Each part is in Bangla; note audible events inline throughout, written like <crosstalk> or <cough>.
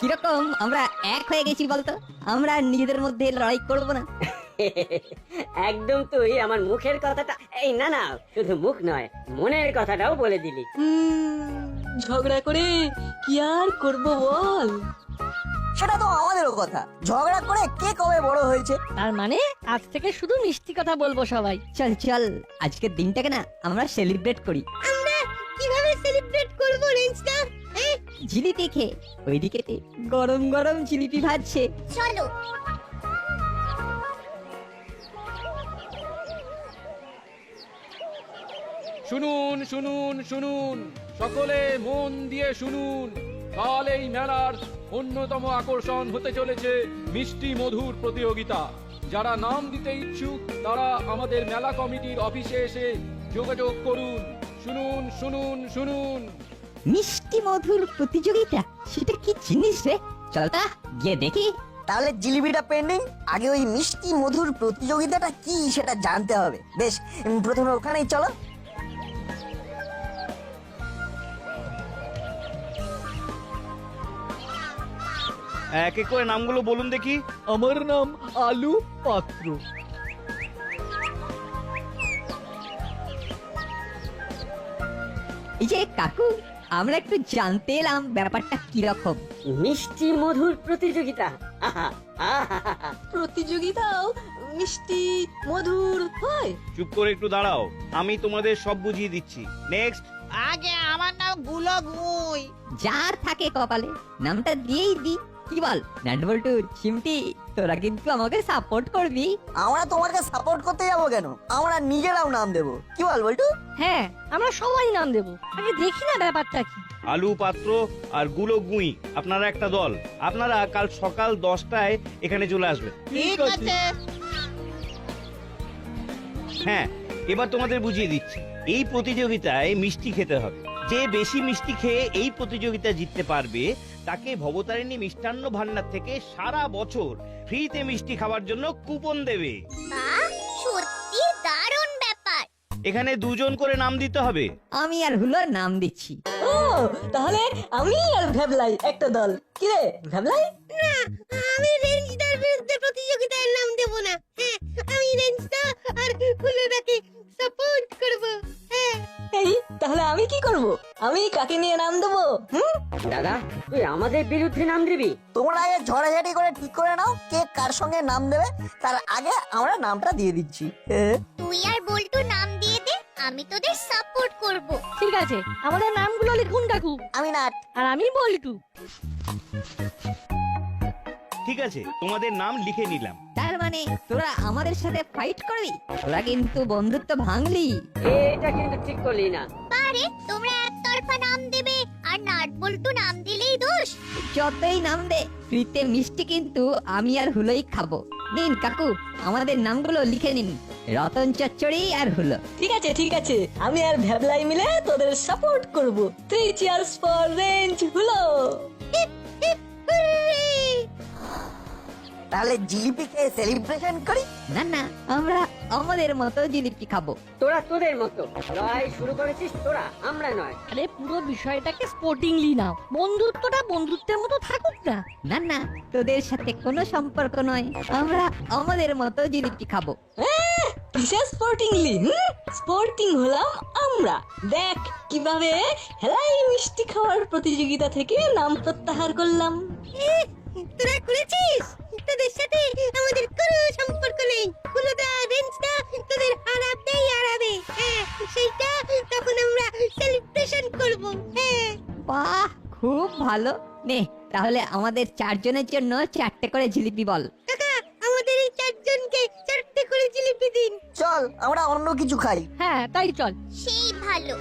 কীরকম? আমরা এক হয়ে গেছি বলতো? আমরা নিজেদের মধ্যে লড়াই করব না। <laughs> একদম তুই আমার মুখের কথাটা এই না না শুধু মুখ নয় মনের কথাটাও বলে দিলি। ঝগড়া করে কি আর করব বল? সেটা তো আমাদেরও কথা। ঝগড়া করে কে কবে বড় হয়েছে? তার মানে আজ থেকে শুধু মিষ্টি কথা বলব সবাই। চল চল। আজকের দিনটাকে না আমরা সেলিব্রেট করি। আমরা কীভাবে সেলিব্রেট করব রেঞ্জটা জিলিপি খেয়ে ওইদিকে গরম গরম জিলিপি ভাজছে। চলো। শুনুন শুনুন শুনুন। সকলে মন দিয়ে শুনুন। কাল এই মেলার অন্যতম আকর্ষণ হতে চলেছে মিষ্টি মধুর প্রতিযোগিতা। যারা নাম দিতে ইচ্ছুক তারা আমাদের মেলা কমিটির অফিসে এসে যোগাযোগ করুন। শুনুন শুনুন শুনুন। মিষ্টি মধুর প্রতিযোগিতা? সেটা কি জিনিস রে? চল তা গিয়ে দেখি। তাহলে জিলিপিটা পেন্ডিং আগে ওই মিষ্টি মধুর প্রতিযোগিতাটা কি সেটা জানতে হবে। বেশ প্রথমে ওখানেই চলো। এক এক করে নামগুলো বলুন দেখি। আমার নাম আলু পাত্র। এই যে কাকু আমরা একটু জানতে এলাম ব্যাপারটা কীরকম। মিষ্টি মধুর প্রতিযোগিতা। আহা আহা প্রতিযোগিতাও মিষ্টি মধুর হয়? চুপ করে একটু দাঁড়াও আমি তোমাদের সব বুঝিয়ে দিচ্ছি। নেক্সট আগে আমার নামগুলো গুই যার থাকে কপালে নামটা দিয়েই দি কি বল নাটবল্টু চিমটি তোরা কিন্তু আমাকে সাপোর্ট করবি। আমরা তোমাকে সাপোর্ট করতে যাব কেন? আমরা নিজেরাও নাম দেবো। কি বল বলটু? হ্যাঁ আমরা সবাই নাম দেবো। আগে দেখি না ব্যাপারটা কি। আলু পাত্র আরগুলো গুই আপনারা একটা দল। আপনারা কাল সকাল দশটায় এখানে চলে আসবে ঠিক আছে। হ্যাঁ এবার তোমাদের বুঝিয়ে দিচ্ছি। এই প্রতিযোগিতায় মিষ্টি খেতে হবে। যে বেশি মিষ্টি খেয়ে এই প্রতিযোগিতা জিততে পারবে তাকে ভবতারিণী মিষ্টান্ন ভান্ডার থেকে সারা বছর ফ্রিতে মিষ্টি খাওয়ার জন্য কুপন দেবে। বাহ সত্যি দারুণ ব্যাপার। এখানে দুজন করে নাম দিতে হবে। আমি আর হুলোর নাম দিচ্ছি। ও তাহলে আমি আর ভ্যাবলাই একটা দল। কি রে ভ্যাবলাই? আমি রেঞ্জটার বিরুদ্ধে প্রতিযোগিতায় নাম দেবো না। হ্যাঁ আমি রেঞ্জটা আর হুলোটাকে সাপোর্ট করব। হ্যাঁ। এই তাহলে আমি কি করব? আমি কাকে নিয়ে নাম দেবো? হুম? দাদা তুই আমাদের বিরুদ্ধে নাম দিবি। তোমরা আগে ঝড়াঝাটি করে ঠিক করে নাও কে কার সঙ্গে নাম দেবে তার আগে আমরা নামটা দিয়ে দিচ্ছি। তুই আর বল্টু নাম দিয়ে দে আমি তোদের সাপোর্ট করব। ঠিক আছে আমাদের নামগুলো লিখুন কাকু। আমি নাট। আর আমি বল্টু। ঠিক আছে তোমাদের নাম লিখে নিলাম। তার মানে তোরা আমাদের সাথে ফাইট করবি? তোরা কিন্তু বন্ধুত্ব ভাঙলি। এটা কিন্তু ঠিক করলি না। পারে তোমরা একতরফা নাম দেবে। আর নাট বল্টু নাম দিলেই দোষ। যতই নাম দে ফ্রিতে মিষ্টি কিন্তু আমি আর হুলোই খাব। নিন কাকু আমাদের নামগুলো লিখে নিন। রতন চচ্চড়ি আর হুলো। ঠিক আছে ঠিক আছে। আমি আর ভ্যাবলাই মিলে তোদের সাপোর্ট করব। থ্রি চিয়ার্স ফর রেঞ্জ হলো। তাহলে জিলিপি খেয়ে সেলিব্রেশন করি? না না আমরা আমাদের মতো জিলিপি খাব। তোরা তোদের মতো। লড়াই শুরু করেছিস তোরা আমরা নয়। আরে পুরো বিষয়টাকে স্পোর্টিংলি নাও। বন্ধুত্বটা বন্ধুত্বের মতো থাকুক না। না না তোদের সাথে কোনো সম্পর্ক নয়। আমরা আমাদের মতো জিলিপি খাব। কিসে স্পোর্টিংলি স্পোর্টিং হলাম আমরা। দেখ কীভাবে হেলাই মিষ্টি খাওয়ার প্রতিযোগিতা থেকে নাম প্রত্যাহার করলাম। তোরা করেছিস? তোদের সাথে আমাদের কোনো সম্পর্ক নেই। হুলোদা রেঞ্জটা তোদের হারাতেই হারাবে। হ্যাঁ সেইটা তখন আমরা সেলিব্রেশন করব। হ্যাঁ। বাহ খুব ভালো। নে তাহলে আমাদের চারজনের জন্য চারটে করে জিলিপি বল। কাকা আমাদের এই চারজনকে চারটে করে জিলিপি দিন। চল আমরা অন্য কিছু খাই। হ্যাঁ তাই চল। সেই ভালো।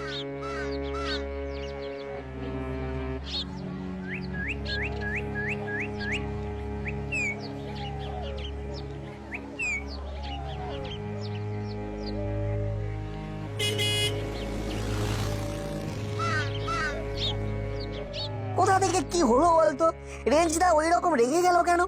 থেকে কি হলো বলতো? রেঞ্জদা ওই রকম রেগে গেল কেন?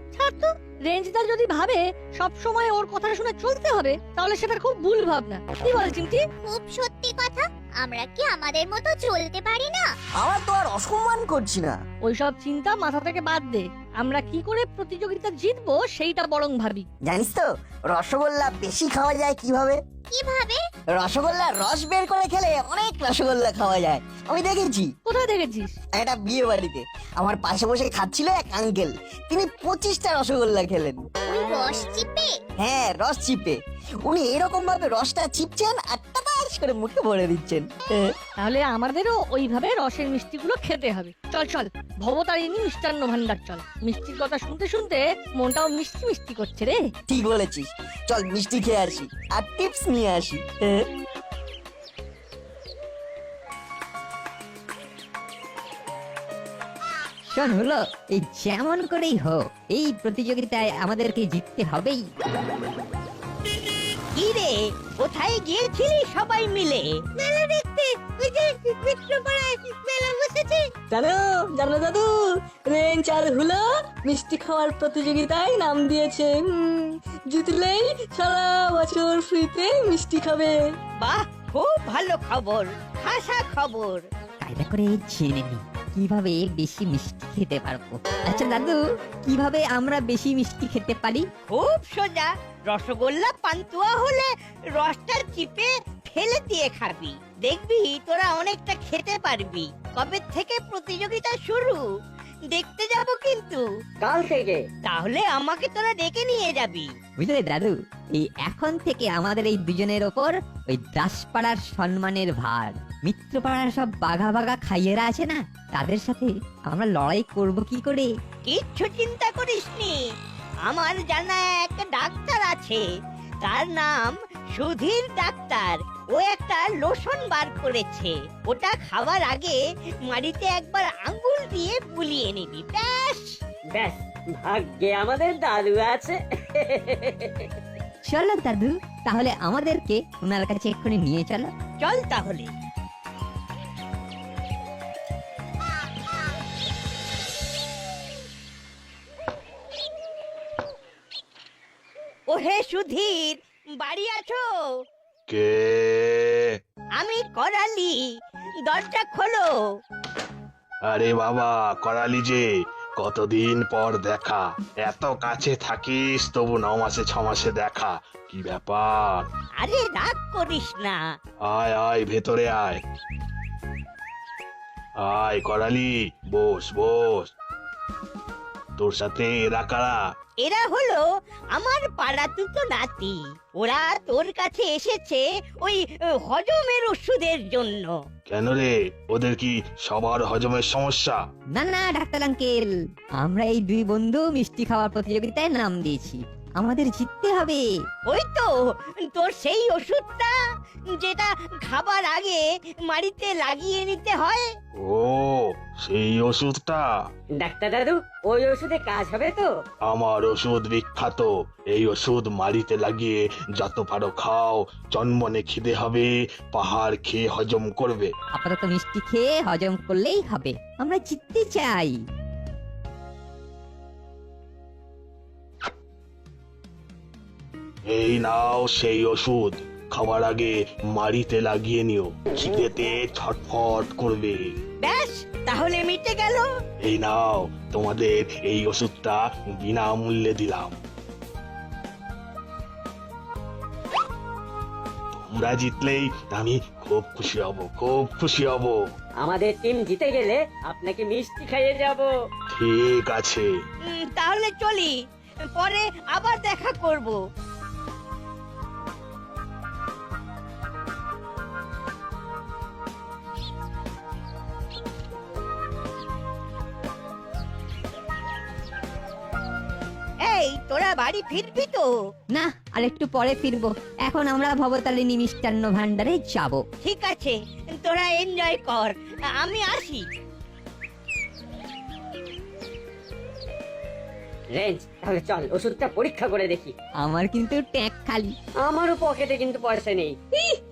রেঞ্জদার যদি ভাবে সব সময় ওর কথা শুনে চলতে হবে তাহলে সেটা খুব ভুল ভাবনা। কি বল চিমটি? খুব সত্যি কথা। আমরা কি আমাদের মতো চলতে পারি না? আমার তো আর অসম্মান করছি না। ওই সব চিন্তা মাথা থেকে বাদ দে। আমরা কি করে প্রতিযোগিতা জিতবো সেইটা বরং ভাবি। জানিস তো রসগোল্লা বেশি খাওয়া যায় কীভাবে? কীভাবে? রসগোল্লা রস বের করে খেলে অনেক রসগোল্লা খাওয়া যায়। আমি দেখেছি। কোথায় দেখেছিস? একটা বিয়ে বাড়িতে। আমার পাশে বসে খাচ্ছিল এক আঙ্কেল তিনি পঁচিশটা রসগোল্লা খেলেন। রস চিপে? হ্যাঁ রস চিপে। উনি এরকম ভাবে রসটা চিপছেন আর টাপাস করে মুখে ভরে দিচ্ছেন। তাহলে আমাদেরও ওইভাবে রসের মিষ্টিগুলো খেতে হবে। চল চল ভবতারিণী মিষ্টান্ন ভান্ডার চল। মিষ্টির কথা শুনতে শুনতে মনটাও মিষ্টি মিষ্টি করছে রে। ঠিক বলেছিস। চল মিষ্টি খেয়ে আসি আর টিপস নিয়ে আসি। শোন হলো এই যেমন করেই হোক এই প্রতিযোগিতায় আমাদেরকে জিততে হবেই। কি রে কোথায় গিয়েছিলি সবাই মিলে? মেলা দেখতে ওই যে মিত্রপাড়ায় মেলা বসেছে। জানো জানো দাদু রেঞ্জ আর হুলো মিষ্টি খাওয়ার প্রতিযোগিতায় নাম দিয়েছে জিতলেই সারা বছর ফ্রিতে মিষ্টি খাবে। বাহ খুব ভালো খবর খাসা খবর। কায়দা করে জেনে নি। কীভাবে বেশি মিষ্টি খেতে পারব? আচ্ছা দাদু, কীভাবে আমরা বেশি মিষ্টি খেতে পারি? খুব সোজা। রসগোল্লা পান্তুয়া হলে রসটার চিপে ফেলে দিয়ে খাবি। দেখবি তোরা অনেকটা খেতে পারবি। কবে থেকে প্রতিযোগিতা শুরু? দেখতে যাব কিন্তু। কাল থেকে। তাহলে আমাকে তোরা ডেকে নিয়ে যাবি। বুঝলে দাদু এই এখন থেকে আমাদের এই দুজনের ওপর ওই দাসপাড়ার সম্মানের ভার। মিত্রপাড়ার সব বাঘা বাঘা খাইয়েরা আছে না তাদের সাথে আমরা লড়াই করব কি করে? কিচ্ছু চিন্তা করিসনি। আমার জানা এক ডাক্তার আছে তার নাম সুধীর ডাক্তার। ও একটা লোশন বার করেছে। ওটা খাওয়ার আগে মাড়িতে একবার আঙ্গুল দিয়ে বুলিয়ে নিবি ব্যাস। ব্যাস ভাগ্যে আমাদের দাদু আছে। চলো দাদু তাহলে আমাদেরকে ওনার কাছে এক্ষুনি নিয়ে চলো। চল তাহলে। ওহে সুধীর বাড়ি আছো? কে? আমি করালি দরজা খোলো। আরে বাবা করালি যে কতদিন পর দেখা। এত কাছে থাকিস তবু ন মাসে ছ মাসে দেখা। কি ব্যাপার? আরে রাগ করিস না। আয় আয় ভেতরে আয়। আয় করালি বস বস। তোর সাথে এরা কারা? এরা হলো আমার পাড়া দুটো নাতি। ওরা তোর কাছে এসেছে ওই হজমের ওষুধের জন্য। কেন রে? ওদের কি সবার হজমের সমস্যা? না না ডাক্তার আঙ্কেল। আমরা এই দুই বন্ধু মিষ্টি খাওয়ার প্রতিযোগিতায় নাম দিয়েছি। আমাদের জিততে হবে। ওই তো তোর সেই ওষুধটা যেটা খাবার আগে মাড়িতে লাগিয়ে নিতে হয়। ও সেই ওষুধটা? ডাক্তার দাদু ওই ওষুধে কাজ হবে তো? আমার ওষুধ বিখ্যাত। এই ওষুধ মাড়িতে লাগিয়ে যত পারো খাও জন্মনে খিদে হবে পাহাড় খেয়ে হজম করবে। আপাতত মিষ্টি খেয়ে হজম করলেই হবে। আমরা জিততে চাই। এই নাও সেই ওষুধ। খাওয়ার আগে মাড়িতে লাগিয়ে নিও। খিদেতে ছটফট করবে। ব্যাস তাহলে মিটে গেল। এই নাও তোমাদের এই ওষুধটা বিনামূল্যে দিলাম। তোমরা জিতলেই আমি খুব খুশি হব খুব খুশি হব। আমাদের টিম জিতে গেলে আপনাকে মিষ্টি খাইয়ে যাব। ঠিক আছে। তাহলে চলি। পরে আবার দেখা করব। তোরা বাড়ি ফিরবি তো। না আর একটু পরে ফিরবো। এখন আমরা ভবতারিণী মিষ্টান্ন ভান্ডারে যাব। ঠিক আছে তোরা এনজয় কর আমি আসি। রেঞ্জ তাহলে চল ওষুধটা পরীক্ষা করে দেখি। আমার কিন্তু ট্যাঙ্ক খালি। আমারও পকেটে কিন্তু পয়সা নেই।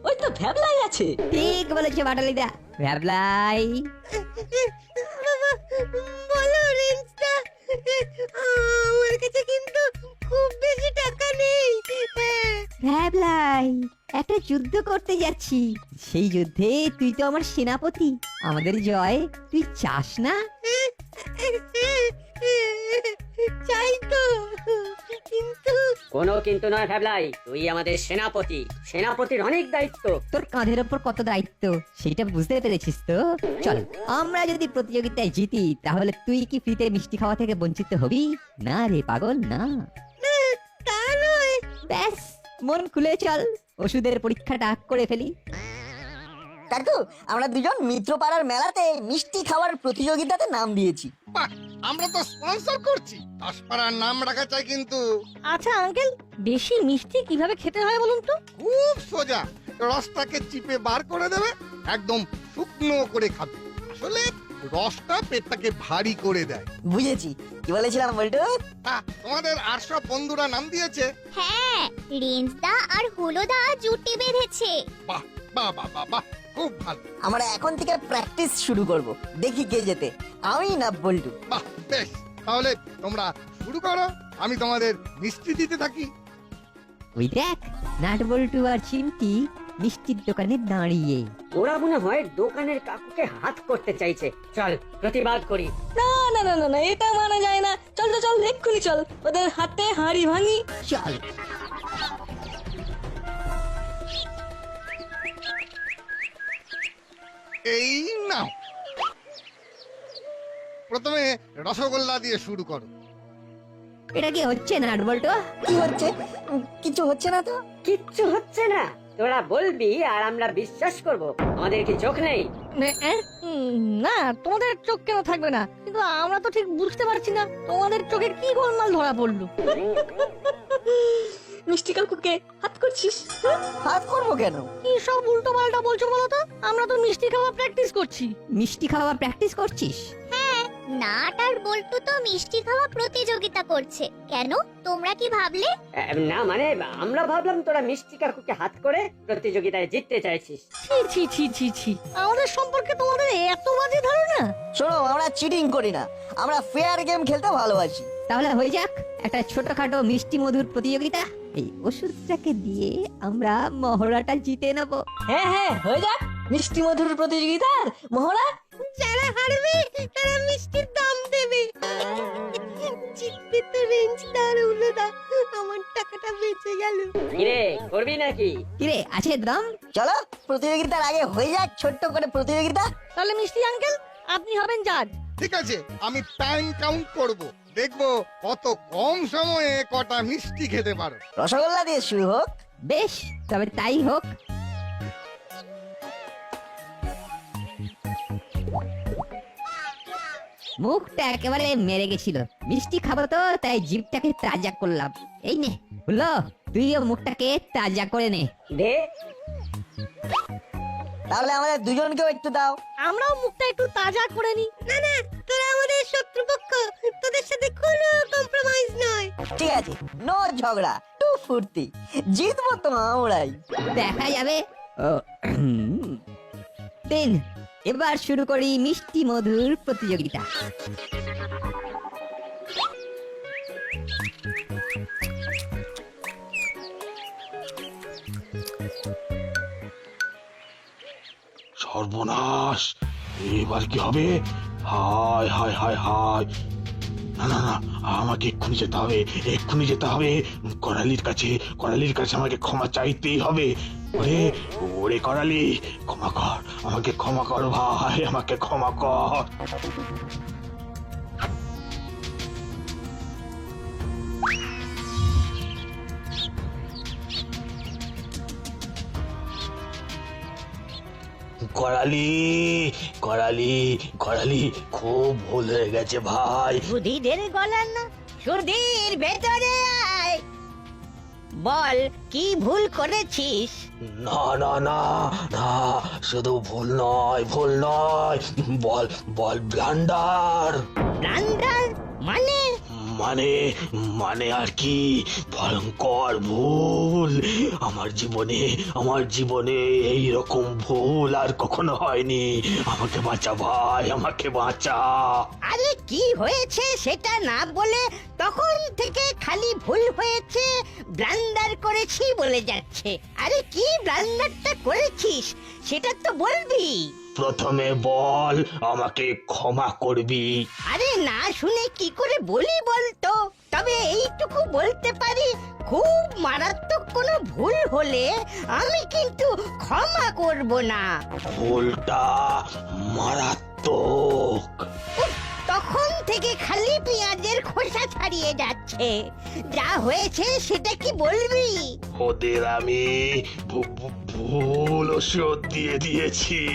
ওই তো ভ্যাবলাই আছে। ঠিক বলেছে বাটালিদা ভ্যাবলাই। বলো যুদ্ধ করতে যাচ্ছি। সেই যুদ্ধে তুই তো আমার সেনাপতি। আমাদের জয় তুই চাস না? চাই তো কিন্তু কোনো কিন্তু নয় ভ্যাবলাই তুই আমাদের সেনাপতি। সেনাপতির অনেক দায়িত্ব। তোর কাঁধের ওপর কত দায়িত্ব সেটা বুঝতে পেরেছিস তো? চল আমরা যদি প্রতিযোগিতায় জিতি তাহলে তুই কি ফ্রিতে মিষ্টি খাওয়া থেকে বঞ্চিত হবি? না রে পাগল না তা নয়। ব্যাস। মন খুলে চল ওষুধের পরীক্ষাটা করে ফেলি। কাকু আমরা দুজন মিত্রপাড়ার মেলাতে মিষ্টি খাওয়ার প্রতিযোগিতাতে নাম দিয়েছি। আমরা তো স্পন্সর করছি। দাসপাড়ার নাম রাখা চাই কিন্তু। আচ্ছা আঙ্কেল বেশি মিষ্টি কীভাবে খেতে হয় বলুন তো? খুব সোজা। রসটাকে চিপে বার করে দেবে একদম শুকনো করে খাবে। আসলে রসটা পেটটাকে ভারী করে দেয়। বুঝেছি। কি বলেছিলাম বল্টু? তা তোমাদের আর সব বন্ধুরা নাম দিয়েছে? হ্যাঁ রেঞ্জদা আর হুলোদা জুটি বেঁধেছে। বাহ বাহ বাহ বাহ বাহ খুব ভালো। আমরা এখন থেকে প্র্যাকটিস শুরু করব। দেখি কে যেতে আমি না বল্টু। বাহ বেশ। তাহলে তোমরা শুরু করো আমি তোমাদের মিষ্টি দিতে থাকি। ওই দেখ নাট বল্টু আর চিমটি মিষ্টির দোকানে দাঁড়িয়ে। ওরা মনে হয় দোকানের কাকুকে হাত করতে চাইছে। চল প্রতিবাদ করি। না না না না না এটা মানা যায় না। চল চল চল এক্ষুনি চল। ওদের হাতে হাঁড়ি ভাঙি। চল। এই নাও। প্রথমে রসগোল্লা দিয়ে শুরু করো। এটা কি হচ্ছে না বল্টু কি হচ্ছে? কিছু হচ্ছে না তো? কিচ্ছু হচ্ছে না। তোরা বলবি আর আমরা বিশ্বাস করব। আমাদের কি চোখ নেই? নে- না তোমাদের চোখ কেন থাকবে না? কিন্তু আমরা তো ঠিক বুঝতে পারছি না তোমাদের চোখে কি গোলমাল ধরা পড়ল। মিষ্টি কাকুকে হাত করছিস? হাত করব কেন? কি সব উল্টো পাল্টা বলছো বলো তো? আমরা তো মিষ্টি খাওয়া প্র্যাকটিস করছি। মিষ্টি খাওয়া প্র্যাকটিস করছিস? নাট আর বল্টু তো মিষ্টি খাওয়া প্রতিযোগিতা করছে। কেন? তোমরা কি ভাবলে? না মানে আমরা ভাবলাম তোরা মিষ্টি কাকুকে হাত করে প্রতিযোগিতায় জিততে চাইছিস। ছি ছি ছি ছি ছি। আমাদের সম্পর্কে তোমাদের এত বাজে ধারণা? শোনো আমরা চিটিং করি না। আমরা ফেয়ার গেম খেলতে ভালোবাসি। তাহলে হয়ে যাক একটা ছোটখাটো মিষ্টি মধুর প্রতিযোগিতা। এই ওষুধটাকে দিয়ে আমরা মহড়াটা জিতে নেব। হ্যাঁ হ্যাঁ হয়ে যাক। মিষ্টি মধুর প্রতিযোগিতার মহড়া যারা হারবে তারা মিষ্টির দাম দেবে। জিতবে তো রেঞ্জ দার উলোদা আমার টাকাটা বেঁচে গেল। কিরে করবি নাকি? কিরে আছে দম? চলো প্রতিযোগিতার আগে হয়ে যাক ছোট্ট করে প্রতিযোগিতা। তাহলে মিষ্টি আঙ্কেল আপনি হবেন জাজ ঠিক আছে আমি টাইম কাউন্ট করব। দেখব কত কম সময়ে কটা মিষ্টি খেতে পারো। রসগোল্লা দিয়ে শুরু হোক। বেশ তবে তাই হোক। মুখটা একেবারে মেরে গেছিল। মিষ্টি খাব তো তাই জিভটাকে তাজা করলাম। এই নে হলো তুইও মুখটাকে তাজা করে নে। দে। তাহলে আমাদের দুজনকেও একটু দাও। আমরাও মুখটা একটু তাজা করে নি না না তোরা আমাদের শত্রুপক্ষ। তোদের সাথে কোনো কম্প্রোমাইজ নয়। ঠিক আছে নো ঝগড়া টু ফুর্তি। জিতবো তো আমরাই। দেখা যাবে। দিন এবার শুরু করি মিষ্টি মধুর প্রতিযোগিতা। সর্বনাশ! এবার কি হবে? হায় হায় হায় হায়! না না না, আমাকে এক্ষুনি যেতে হবে, এক্ষুনি যেতে হবে। করালির কাছে করালির কাছে আমাকে ক্ষমা চাইতেই হবে। ওরে ওরে করালি, ক্ষমা কর। আমাকে ক্ষমা কর ভাই, আমাকে ক্ষমা কর। করালি করালি করালি, খুব ভুল হয়ে গেছে ভাই। সুধীদের গলার না, সুধীর ভেতরে আয়। বল কি ভুল করেছিস? না না না না শুধু ভুল নয় ভুল নয়। বল বল ব্লান্ডার। ব্লান্ডার মানে? মানে মানে আর কি? ভয়ঙ্কর ভুল। আমার জীবনে আমার জীবনে এই রকম ভুল আর কখনো হয়নি। আমাকে বাঁচা ভাই, আমাকে বাঁচা। আরে, কি হয়েছে সেটা না বলে তখন থেকে খালি ভুল হয়েছে, ব্লান্ডার করেছি বলে যাচ্ছে। আরে, কি ব্লান্ডারটা করেছিস? সেটা তো বলবি। প্রথমে বল আমাকে ক্ষমা করবি। আরে না শুনে কি করে বলি বলতো? তবে এইটুকু বলতে পারি খুব মারাত্মক কোনো ভুল হলে আমি কিন্তু ক্ষমা করব না। ভুলটা মারাত্মক। থেকে খালি পেঁয়াজের খোসা ছাড়িয়ে যাচ্ছে। যা হয়েছে সেটা কি বলবি? ওদের আমি ভু- ভু- ভুল ওষুধ দিয়ে দিয়েছি।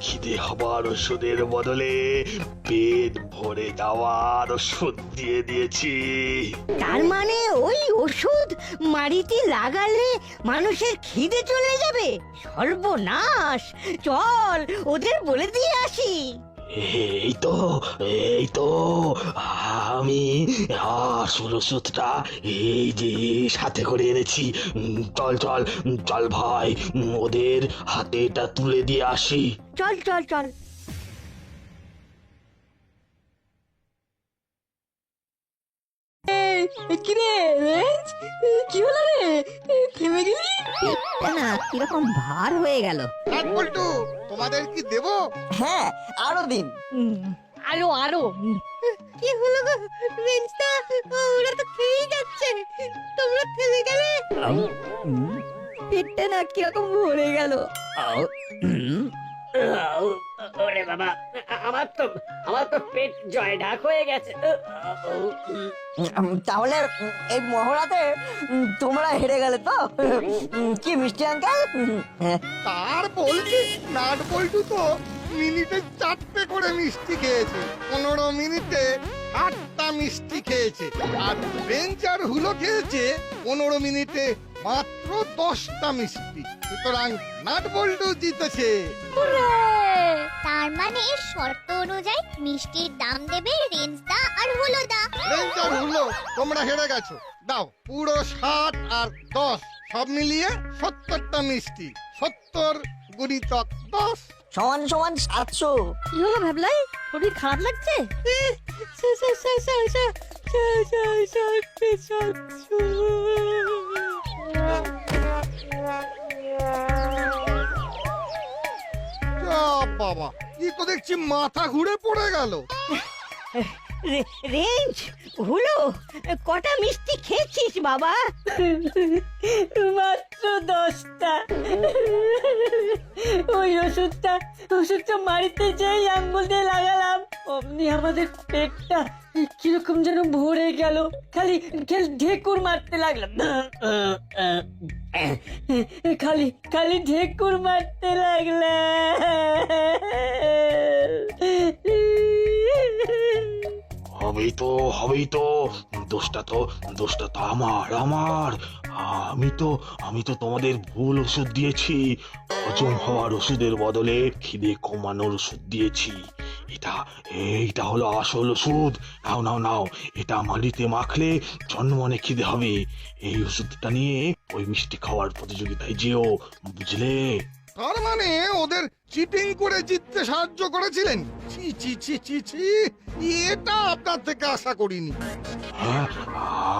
খিদে হবার ওষুধের বদলে পেট ভরে যাওয়ার ওষুধ দিয়ে দিয়েছি। তার মানে ওই ওষুধ মাড়িতে লাগালে মানুষের খিদে চলে যাবে? সর্বনাশ! চল ওদের বলে দিয়ে আসি। এই তো এই তো আমি ষোলো সুতটা এই যে সাথে করে এনেছি। চল চল চল ভাই ওদের হাতে এটা তুলে দিয়ে আসি। চল চল চল। কিরে রেঞ্জ কি হলো রে? থেমে গেলি? পেটটা না কীরকম ভার হয়ে গেল। বল্টু তোমাদের কি দেবো? হ্যাঁ আরও দিন। আরও আরও। কি হলো গো রেঞ্জটা ওরা তো খেয়েই যাচ্ছে। তোমরা থেমে গেলে? পেটটা না কীরকম ভরে গেল। ওরে বাবা আমার তো আমার তো পেট জয় ঢাক হয়ে গেছে। তাহলে এই মহড়াতে তোমরা হেরে গেলে তো? কি মিষ্টি আঙ্কেল? তার বলছি নাট বল্টু তো মিনিটে চারটে করে মিষ্টি খেয়েছে। পনেরো মিনিটে আটটা মিষ্টি খেয়েছে। আর বেঞ্চ আর হুলো খেয়েছে পনেরো মিনিটে মাত্র দশটা মিষ্টি। সুতরাং নাট বল্টু জিতেছে। তার মানে শর্ত অনুযায়ী মিষ্টির দাম দেবে রেঞ্জদা আর হলোদা আর হুলো তোমরা হেরে গেছো দাও পুরো ষাট আর দশ সব মিলিয়ে সত্তরটা মিষ্টি সত্তর গুণিতক দশ সমান সমান সাতশো কি হলো ভাবলাই শরীর খারাপ লাগছে। বাবা কি তো দেখছি মাথা ঘুরে পড়ে গেল। রেঞ্জ হুলো কটা মিষ্টি খেয়েছিস বাবা? মাত্র দশটা। ওই ওষুধটা ওষুধটা মারিতে যেই আঙ্গুল দিয়ে লাগালাম। অমনি আমাদের পেটটা কীরকম যেন ভরে গেল। খালি খালি ঢেকুর মারতে লাগলাম। খালি খালি ঢেকুর মারতে লাগলাম। হবেই তো হবেই তো। দোষটা তো দোষটা তো আমার আমার। আমি তো আমি তো তোমাদের ভুল ওষুধ দিয়েছি। হজম হওয়ার ওষুধের বদলে খিদে কমানোর ওষুধ দিয়েছি। এটা এইটা হলো আসল ওষুধ। নাও নাও নাও এটা মালিতে মাখলে জন্মনে খিদে হবে। এই ওষুধটা নিয়ে ওই মিষ্টি খাওয়ার প্রতিযোগিতায় যেও বুঝলে? তার মানে ওদের চিটিং করে জিততে সাহায্য করেছিলেন? চি চি ছি ছি ছি এটা আপনার থেকে আশা করিনি। হ্যাঁ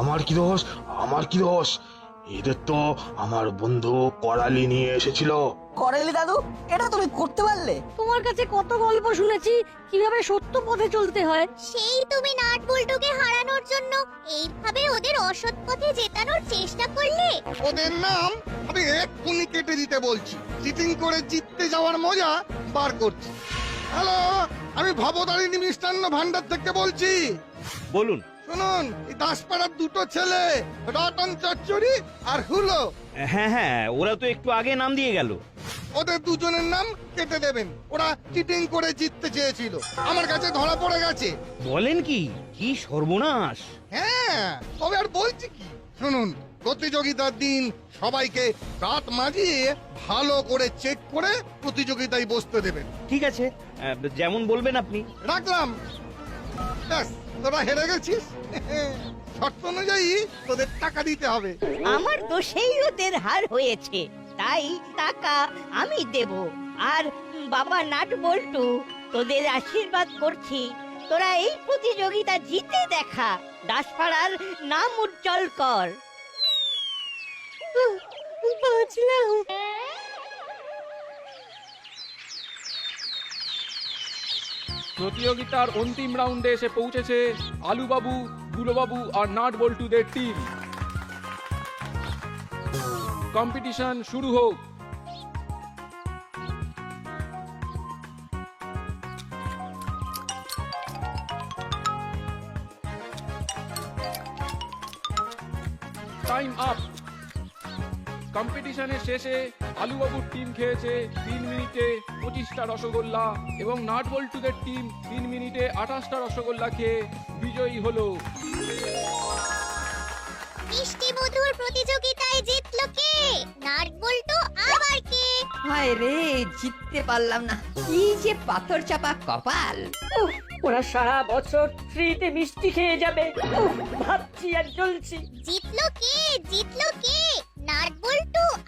আমার কি দোষ? আমার কি দোষ? এদের তো আমার বন্ধু করালি নিয়ে এসেছিল। করেলি দাদু এটা তুমি করতে পারলে? তোমার কাছে কত গল্প শুনেছি কীভাবে সত্য পথে চলতে হয়? সেই তুমি নাট বল্টুকে হারানোর জন্য এইভাবে ওদের অসৎ পথে জেতানোর চেষ্টা করলে? ওদের নাম আমি এক্ষুনি কেটে দিতে বলছি। চিটিং করে জিততে যাওয়ার মজা বার করছি। হ্যালো আমি ভবতারিণী মিষ্টান্ন ভান্ডার থেকে বলছি। বলুন শুনুন এই দাসপাড়ার দুটো ছেলে রতন চচ্চড়ি আর হুলো। হ্যাঁ হ্যাঁ ওরা তো একটু আগে নাম দিয়ে গেল। ওদের দুজনের নাম কেটে দেবেন। ওরা চিটিং করে জিততে চেয়েছিল। আমার কাছে ধরা পড়ে গেছে। বলেন কি কি সর্বনাশ। হ্যাঁ তবে আর বলছি কি? শুনুন প্রতিযোগিতার দিন সবাইকে রাত মাজিয়ে ভালো করে চেক করে প্রতিযোগিতায় বসতে দেবেন। ঠিক আছে আহ, যেমন বলবেন আপনি। রাখলাম। ব্যাস। তোরা হেরে গেছিস? শর্ত অনুযায়ী তোদের টাকা দিতে হবে। আমার দোষেই ওদের হার হয়েছে। তাই টাকা আমি দেব। আর বাবা নাট বল্টু তোদের আশীর্বাদ করছি। তোরা এই প্রতিযোগিতা জিতে দেখা। দাসপাড়ার নাম উজ্জ্বল কর। বাঁচলাম। প্রতিযোগিতার অন্তিম রাউন্ডে এসে পৌঁছেছে আলুবাবু গুলোবাবু আর নাট বল্টুদের টিম কম্পিটিশন শুরু হোক। টাইম আপ কম্পিটিশনের শেষে আলুবাবুর টিম খেয়েছে তিন মিনিটে পঁচিশটা রসগোল্লা এবং নাট বল্টুদের টিম তিন মিনিটে আঠাশটা রসগোল্লা খেয়ে বিজয়ী হলো। মিষ্টি মধুর প্রতিযোগিতায় জিতলো কে? নাট বল্টু আবার কে? হায় রে জিততে পারলাম না। কি যে পাথর চাপা কপাল। উফ, ওরা সারা বছর ফ্রিতে মিষ্টি খেয়ে যাবে। উফ, ভাবছি আর জ্বলছি। জিতলো কে? জিতলো কে? নাট বল্টু আবার